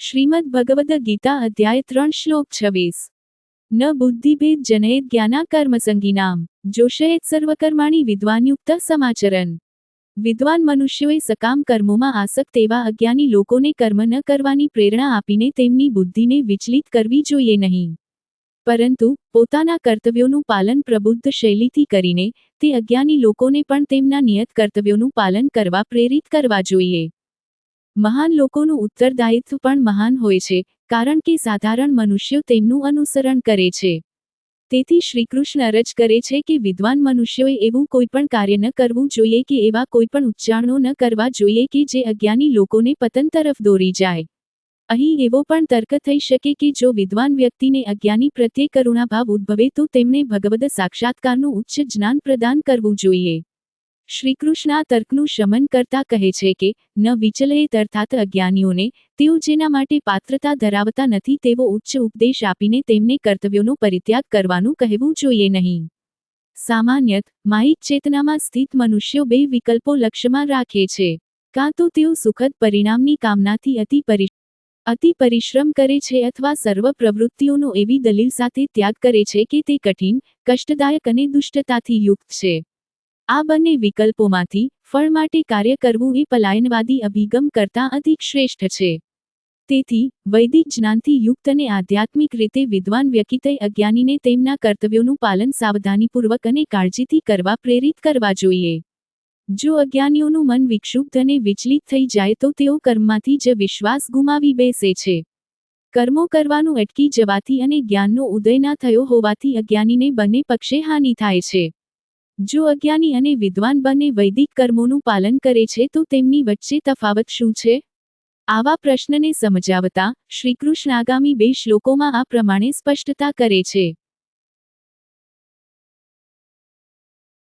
શ્રીમદ ભગવદ ગીતા અધ્યાય ત્રણ શ્લોક છવ્વીસ. ન બુદ્ધિભેદ જનયેત જ્ઞાના કર્મસંગીનામ જોશયેત સર્વકર્માણી વિદ્વાનયુક્ત સમાચરન વિદ્વાન મનુષ્યોએ સકામ કર્મોમાં આસક્ત એવા અજ્ઞાની લોકોને કર્મ ન કરવાની પ્રેરણા આપીને તેમની બુદ્ધિને વિચલિત કરવી જોઈએ નહીં. પરંતુ, પોતાના કર્તવ્યોનું પાલન પ્રબુદ્ધ શૈલીથી કરીને, તે અજ્ઞાની લોકોને પણ તેમના નિયત કર્તવ્યોનું પાલન કરવા પ્રેરિત કરવા જોઈએ. મહાન લોકોનું ઉત્તરદાયિત્વ પણ મહાન હોય છે, કારણ કે સાધારણ મનુષ્યો તેમનું અનુસરણ કરે છે. તેથી શ્રીકૃષ્ણ અરજ કરે છે કે વિદ્વાન મનુષ્યોએ એવું કોઈ પણ કાર્ય ન કરવું જોઈએ કે એવા કોઈ પણ ઉચ્ચારણો ન કરવા જોઈએ કે જે અજ્ઞાની લોકોને પતન તરફ દોરી જાય. અહીં એવો પણ તર્ક થઈ શકે કે જો વિદ્વાન વ્યક્તિને અજ્ઞાની પ્રત્યે કરુણાભાવ ઉદ્ભવે તો તેમને ભગવદ સાક્ષાત્કારનું ઉચ્ચ જ્ઞાન પ્રદાન કરવું જોઈએ. શ્રીકૃષ્ણ તર્કનું શમન કરતા કહે છે કે, ન વિચલયેત અર્થાત અજ્ઞાનીઓને, તેઓ જેના માટે પાત્રતા ધરાવતા નથી તેવો ઉચ્ચ ઉપદેશ આપીને તેમને કર્તવ્યોનો પરિત્યાગ કરવાનું કહેવું જોઈએ નહીં. સામાન્યત, માહિત ચેતનામાં સ્થિત મનુષ્યો બે વિકલ્પો લક્ષ્યમાં રાખે છે. કાં તો તેઓ સુખદ પરિણામની કામનાથી અતિ પરિ અતિ પરિશ્રમ કરે છે અથવા સર્વ પ્રવૃત્તિઓનો એવી દલીલ સાથે ત્યાગ કરે છે કે તે કઠિન, કષ્ટદાયક અને દુષ્ટતાથી યુક્ત છે. આ બંને વિકલ્પોમાંથી ફળ માટે કાર્ય કરવું એ પલાયનવાદી અભિગમ કરતાં અધિક શ્રેષ્ઠ છે. તેથી, વૈદિક જ્ઞાનથી યુક્ત અને આધ્યાત્મિક રીતે વિદ્વાન વ્યક્તિએ અજ્ઞાનીને તેમના કર્તવ્યોનું પાલન સાવધાનીપૂર્વક અને કાળજીથી કરવા પ્રેરિત કરવા જોઈએ. જો અજ્ઞાનીઓનું મન વિક્ષુબ્ધ અને વિચલિત થઈ જાય તો તેઓ કર્મમાંથી જ વિશ્વાસ ગુમાવી બેસે છે. કર્મો કરવાનું અટકી જવાથી અને જ્ઞાનનો ઉદય ના થયો હોવાથી અજ્ઞાનીને બંને પક્ષે હાનિ થાય છે. જો અજ્ઞાની અને વિદ્વાન બંને વૈદિક કર્મોનું પાલન કરે છે, તો તેમની વચ્ચે તફાવત શું છે? આવા પ્રશ્નને સમજાવતા શ્રીકૃષ્ણ આગામી બે શ્લોકોમાં આ પ્રમાણે સ્પષ્ટતા કરે છે.